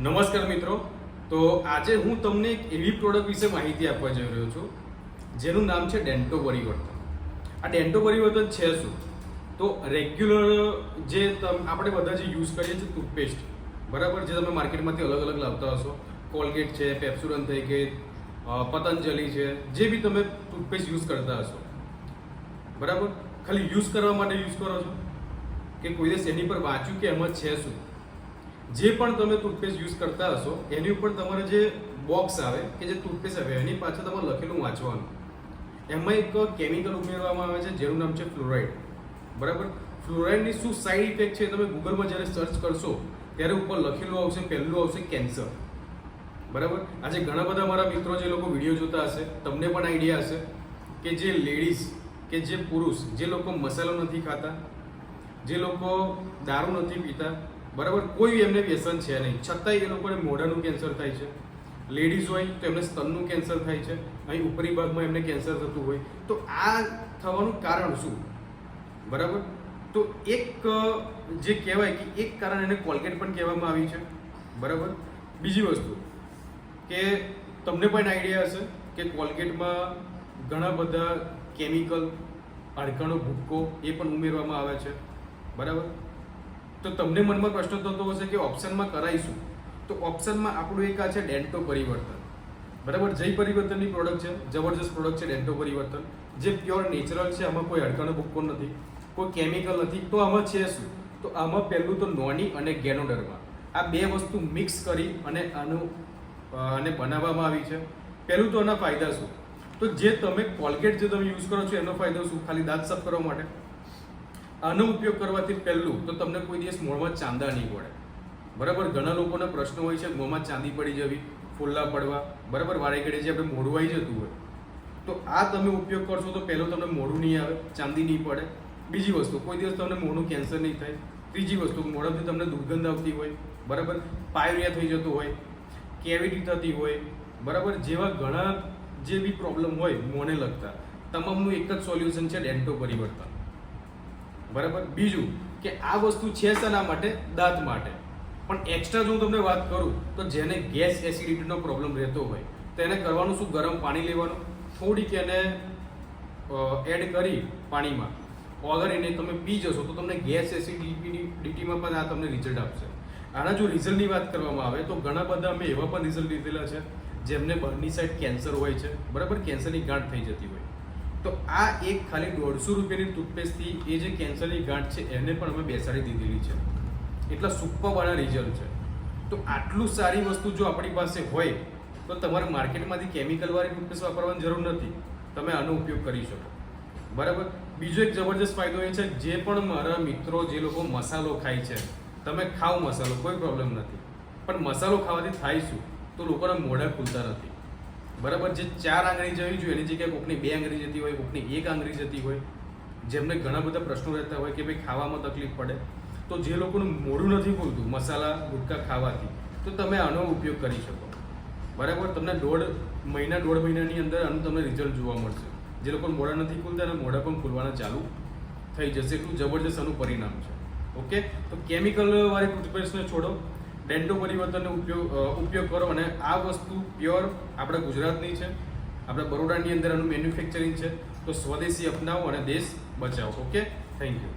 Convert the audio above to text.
નમસ્કાર મિત્રો. તો આજે હું તમને એક એવી પ્રોડક્ટ વિશે માહિતી આપવા જઈ રહ્યો છું, જેનું નામ છે ડેન્ટો પરિવર્તન. આ ડેન્ટો પરિવર્તન છે શું? તો રેગ્યુલર જે આપણે બધા જે યુઝ કરીએ છીએ ટૂથપેસ્ટ, બરાબર? જે તમે માર્કેટમાંથી અલગ અલગ લાવતા હશો. કોલગેટ છે, પેપ્સુરન થઈ ગઈ પતંજલિ છે, જે બી તમે ટૂથપેસ્ટ યુઝ કરતા હશો. બરાબર? ખાલી યુઝ કરવા માટે યુઝ કરો છો? કે કોઈ દિવસ એની પર વાંચ્યું કે એમાં છે શું? જે પણ તમે ટૂથપેસ્ટ યુઝ કરતા હશો, એની ઉપર તમારે જે બોક્સ આવે, કે જે ટૂથપેસ્ટ આવે, એની પાછળ તમારે લખેલું વાંચવાનું. એમાં એક કેમિકલ ઉમેરવામાં આવે છે, જેનું નામ છે ફ્લોરાઇડ બરાબર? ફ્લોરાઇડની શું સાઈડ ઇફેક્ટ છે તમે ગૂગલમાં જ્યારે સર્ચ કરશો, ત્યારે ઉપર લખેલું આવશે, પહેલું આવશે કેન્સર બરાબર? આજે ઘણા બધા મારા મિત્રો જે લોકો વીડિયો જોતા હશે, તમને પણ આઈડિયા હશે કે જે લેડીઝ કે જે પુરુષ, જે લોકો મસાલો નથી ખાતા, જે લોકો દારૂ નથી પીતા બરાબર? કોઈ એમને વ્યસન છે નહીં. છતાંય એ લોકોને મોઢાનું કેન્સર થાય છે. લેડીઝ હોય તો એમને સ્તનનું કેન્સર થાય છે. અહીં ઉપરી ભાગમાં એમને કેન્સર થતું હોય. તો આ થવાનું કારણ શું? બરાબર? તો એક જે કહેવાય કે એક કારણ એને કોલગેટ પણ કહેવામાં આવી છે. બરાબર? બીજી વસ્તુ કે તમને પણ આઈડિયા હશે કે કોલગેટમાં ઘણા બધા કેમિકલ હાડકાનો ભૂક્કો એ પણ ઉમેરવામાં આવે છે. બરાબર? તો તમને મનમાં પ્રશ્ન થતો હશે કે ઓપ્શનમાં કરાઈશું. તો ઓપ્શનમાં આપણું એક આ છે ડેન્ટો પરિવર્તન. બરાબર? જય પરિવર્તનની પ્રોડક્ટ છે, જબરજસ્ત પ્રોડક્ટ છે ડેન્ટો પરિવર્તન. જે પ્યોર નેચરલ છે, આમાં કોઈ હાડકાનો ભૂક્કો નથી, કોઈ કેમિકલ નથી. તો આમાં છે શું? તો આમાં પહેલું તો નોની અને ગેનોડર્મા. આ બે વસ્તુ મિક્સ કરી અને આનું અને બનાવવામાં આવી છે. પહેલું તો આના ફાયદા શું? તો જે તમે કોલગેટ જે તમે યુઝ કરો છો, એનો ફાયદો શું? ખાલી દાંત સાફ કરવા માટે? આનો ઉપયોગ કરવાથી પહેલું તો તમને કોઈ દિવસ મોઢમાં ચાંદા નહીં પડે. બરાબર? ઘણા લોકોના પ્રશ્નો હોય છે, મોંમાં ચાંદી પડી જવી, ફોલ્લા પડવા, બરાબર? વારે ઘડે જે આપણે મોઢું આવી જતું હોય. તો આ તમે ઉપયોગ કરશો તો પહેલો તમને મોઢું નહીં આવે, ચાંદી નહીં પડે. બીજી વસ્તુ, કોઈ દિવસ તમને મોઢું કેન્સર નહીં થાય. ત્રીજી વસ્તુ, મોઢાથી તમને દુર્ગંધ આવતી હોય, બરાબર? પાયરિયા થઈ જતું હોય, કેવિટી થતી હોય, બરાબર? જેવા ઘણા જે બી પ્રોબ્લેમ હોય, મોંને લગતા, તમામનું એક જ સોલ્યુશન છે ડેન્ટો પરિવર્તન. બરાબર? બીજું કે આ વસ્તુ છે શાના માટે? દાંત માટે. પણ એક્સ્ટ્રા જો હું તમને વાત કરું, તો જેને ગેસ એસિડિટીનો પ્રોબ્લેમ રહેતો હોય, તો એને કરવાનું શું? ગરમ પાણી લેવાનું. થોડીક એને એડ કરી પાણીમાં. ઓગળીને તમે પી જશો, તો તમને ગેસ એસિડિટીમાં પણ આ તમને રિઝલ્ટ આપશે. આના જો રિઝલ્ટની વાત કરવામાં આવે, તો ઘણા બધા અમે એવા પણ રિઝલ્ટ લીધેલા છે, જેમને બંની સાઈડ કેન્સર હોય છે. બરાબર? કેન્સરની ગાંઠ થઈ જતી હોય. તો આ એક ખાલી દોઢસો રૂપિયાની ટૂથપેસ્ટથી એ જે કેન્સરની ગાંઠ છે, એને પણ અમે બેસાડી દીધેલી છે. એટલા સુપરવાળા રિઝલ્ટ છે. તો આટલું સારી વસ્તુ જો આપણી પાસે હોય, તો તમારે માર્કેટમાંથી કેમિકલવાળી ટૂથપેસ્ટ વાપરવાની જરૂર નથી. તમે આનો ઉપયોગ કરી શકો. બરાબર? બીજો એક જબરજસ્ત ફાયદો એ છે, જે પણ મારા મિત્રો, જે લોકો મસાલો ખાય છે, તમે ખાઓ મસાલો, કોઈ પ્રોબ્લેમ નથી. પણ મસાલો ખાવાથી થાય શું? તો લોકોના મોઢા ખુલતા નથી. બરાબર જે ચાર આંગળી જવી જોઈએ, એની જગ્યાએ કોકની બે આંગળી જતી હોય, કોકની એક આંગળી જતી હોય, જેમને ઘણા બધા પ્રશ્નો રહેતા હોય કે ભાઈ ખાવામાં તકલીફ પડે, તો જે લોકોનું મોઢું નથી ખુલતું મસાલા, ગુટકા ખાવાથી, તો તમે આનો ઉપયોગ કરી શકો. બરાબર? તમને દોઢ મહિના, દોઢ મહિનાની અંદર આનું તમને રિઝલ્ટ જોવા મળશે. જે લોકો મોડા નથી ખુલતા અને મોઢા પણ ખુલવાના ચાલુ થઈ જશે. એટલું જબરજસ્ત આનું પરિણામ છે. ઓકે? તો કેમિકલ વાળી ટૂથપેસ્ટને છોડો. ડેન્ટો પરિવર્તનનો ઉપયોગ ઉપયોગ કરો અને આ વસ્તુ પ્યોર આપણા ગુજરાતની છે. આપણા બરોડાની અંદર એનું મેન્યુફેક્ચરિંગ છે. તો સ્વદેશી અપનાવો અને દેશ બચાવો. Okay thank you